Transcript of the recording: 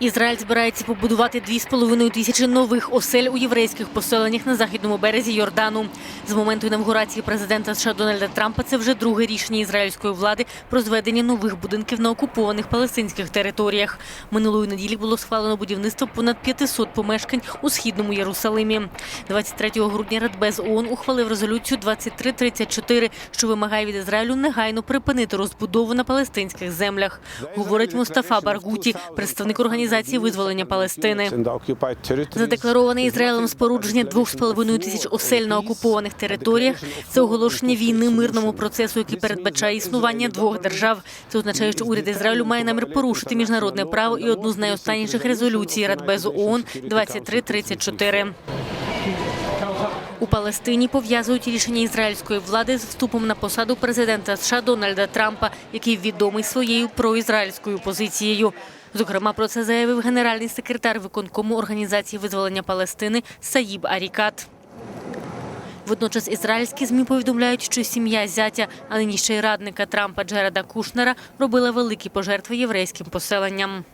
Ізраїль збирається побудувати 2,5 тисячі нових осель у єврейських поселеннях на західному березі Йордану. З моменту інавгурації президента США Дональда Трампа це вже друге рішення ізраїльської влади про зведення нових будинків на окупованих палестинських територіях. Минулої неділі було схвалено будівництво понад 500 помешкань у східному Єрусалимі. 23 грудня Радбез ООН ухвалив резолюцію 2334, що вимагає від Ізраїлю негайно припинити розбудову на палестинських землях. Говорить Мустафа Баргуті, представник організації визволення Палестини. Задеклароване Ізраїлем спорудження 2,5 тисяч осель на окупованих територіях це оголошення війни мирному процесу, який передбачає існування двох держав. Це означає, що уряд Ізраїлю має намір порушити міжнародне право і одну з найостанніших резолюцій Радбезу ООН 2334. У Палестині пов'язують рішення ізраїльської влади з вступом на посаду президента США Дональда Трампа, який відомий своєю проізраїльською позицією. Зокрема, про це заявив генеральний секретар виконкому організації визволення Палестини Саїб Арікат. Водночас ізраїльські змі повідомляють, що сім'я зятя, а нині ще й радника Трампа Джереда Кушнера робила великі пожертви єврейським поселенням.